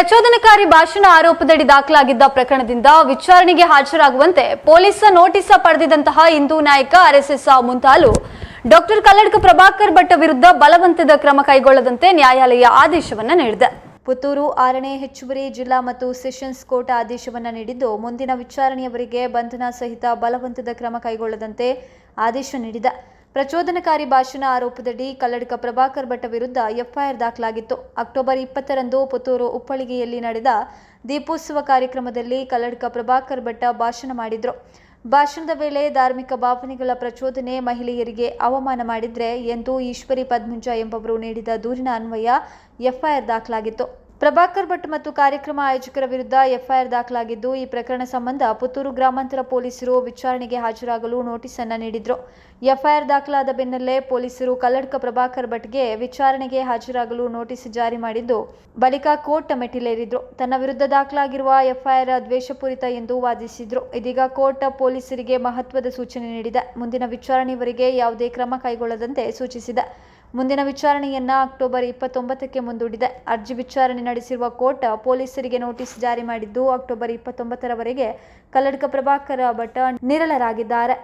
ಪ್ರಚೋದನಕಾರಿ ಭಾಷಣ ಆರೋಪದಡಿ ದಾಖಲಾಗಿದ್ದ ಪ್ರಕರಣದಿಂದ ವಿಚಾರಣೆಗೆ ಹಾಜರಾಗುವಂತೆ ಪೊಲೀಸ್ ನೋಟಿಸ್ ಪಡೆದಿದ್ದಂತಹ ಹಿಂದೂ ನಾಯಕ ಆರ್ಎಸ್ಎಸ್ ಮುಂತಾಲು ಡಾಕ್ಟರ್ ಕಲ್ಲಡ್ಕ ಪ್ರಭಾಕರ್ ಭಟ್ ವಿರುದ್ಧ ಬಲವಂತದ ಕ್ರಮ ಕೈಗೊಳ್ಳದಂತೆ ನ್ಯಾಯಾಲಯ ಆದೇಶವನ್ನ ನೀಡಿದೆ. ಪುತ್ತೂರು ಆರನೇ ಹೆಚ್ಚುವರಿ ಜಿಲ್ಲಾ ಮತ್ತು ಸೆಷನ್ಸ್ ಕೋರ್ಟ್ ಆದೇಶವನ್ನ ನೀಡಿದ್ದು, ಮುಂದಿನ ವಿಚಾರಣೆಯವರೆಗೆ ಬಂಧನ ಸಹಿತ ಬಲವಂತದ ಕ್ರಮ ಕೈಗೊಳ್ಳದಂತೆ ಆದೇಶ ನೀಡಿದೆ. ಪ್ರಚೋದನಕಾರಿ ಭಾಷಣ ಆರೋಪದಡಿ ಕಲ್ಲಡ್ಕ ಪ್ರಭಾಕರ್ ಭಟ್ ವಿರುದ್ಧ ಎಫ್ಐಆರ್ ದಾಖಲಾಗಿತ್ತು. ಅಕ್ಟೋಬರ್ ಇಪ್ಪತ್ತರಂದು ಪುತ್ತೂರು ಉಪ್ಪಳಿಗೆಯಲ್ಲಿ ನಡೆದ ದೀಪೋತ್ಸವ ಕಾರ್ಯಕ್ರಮದಲ್ಲಿ ಕಲ್ಲಡ್ಕ ಪ್ರಭಾಕರ್ ಭಟ್ಟ ಭಾಷಣ ಮಾಡಿದ್ರು. ಭಾಷಣದ ವೇಳೆ ಧಾರ್ಮಿಕ ಭಾವನೆಗಳ ಪ್ರಚೋದನೆ ಮಹಿಳೆಯರಿಗೆ ಅವಮಾನ ಮಾಡಿದ್ರೆ ಎಂದು ಈಶ್ವರಿ ಪದ್ಮುಂಜ ಎಂಬವರು ನೀಡಿದ ದೂರಿನ ಅನ್ವಯ ಎಫ್ಐಆರ್ ದಾಖಲಾಗಿತ್ತು. ಪ್ರಭಾಕರ್ ಭಟ್ ಮತ್ತು ಕಾರ್ಯಕ್ರಮ ಆಯೋಜಕರ ವಿರುದ್ಧ ಎಫ್ಐಆರ್ ದಾಖಲಾಗಿದ್ದು, ಈ ಪ್ರಕರಣ ಸಂಬಂಧ ಪುತ್ತೂರು ಗ್ರಾಮಾಂತರ ಪೊಲೀಸರು ವಿಚಾರಣೆಗೆ ಹಾಜರಾಗಲು ನೋಟಿಸ್ ಅನ್ನು ನೀಡಿದ್ರು. ಎಫ್ಐಆರ್ ದಾಖಲಾದ ಬೆನ್ನಲ್ಲೇ ಪೊಲೀಸರು ಕಲ್ಲಡ್ಕ ಪ್ರಭಾಕರ್ ಭಟ್ಗೆ ವಿಚಾರಣೆಗೆ ಹಾಜರಾಗಲು ನೋಟಿಸ್ ಜಾರಿ ಮಾಡಿದ್ದು, ಬಳಿಕ ಕೋರ್ಟ್ ಮೆಟ್ಟಿಲೇರಿದ್ರು ತನ್ನ ವಿರುದ್ಧ ದಾಖಲಾಗಿರುವ ಎಫ್ಐಆರ್ ದ್ವೇಷಪೂರಿತ ಎಂದು ವಾದಿಸಿದ್ರು. ಇದೀಗ ಕೋರ್ಟ್ ಪೊಲೀಸರಿಗೆ ಮಹತ್ವದ ಸೂಚನೆ ನೀಡಿದೆ. ಮುಂದಿನ ವಿಚಾರಣೆವರೆಗೆ ಯಾವುದೇ ಕ್ರಮ ಕೈಗೊಳ್ಳದಂತೆ ಸೂಚಿಸಿದೆ. ಮುಂದಿನ ವಿಚಾರಣೆಯನ್ನ ಅಕ್ಟೋಬರ್ ಇಪ್ಪತ್ತೊಂಬತ್ತಕ್ಕೆ ಮುಂದೂಡಿದೆ. ಅರ್ಜಿ ವಿಚಾರಣೆ ನಡೆಸಿರುವ ಕೋರ್ಟ್ ಪೊಲೀಸರಿಗೆ ನೋಟಿಸ್ ಜಾರಿ ಮಾಡಿದ್ದು ಅಕ್ಟೋಬರ್ ಇಪ್ಪತ್ತೊಂಬತ್ತರವರೆಗೆ ಕಲ್ಲಡ್ಕ ಪ್ರಭಾಕರ ಭಟ್ ನಿರಳರಾಗಿದ್ದಾರೆ.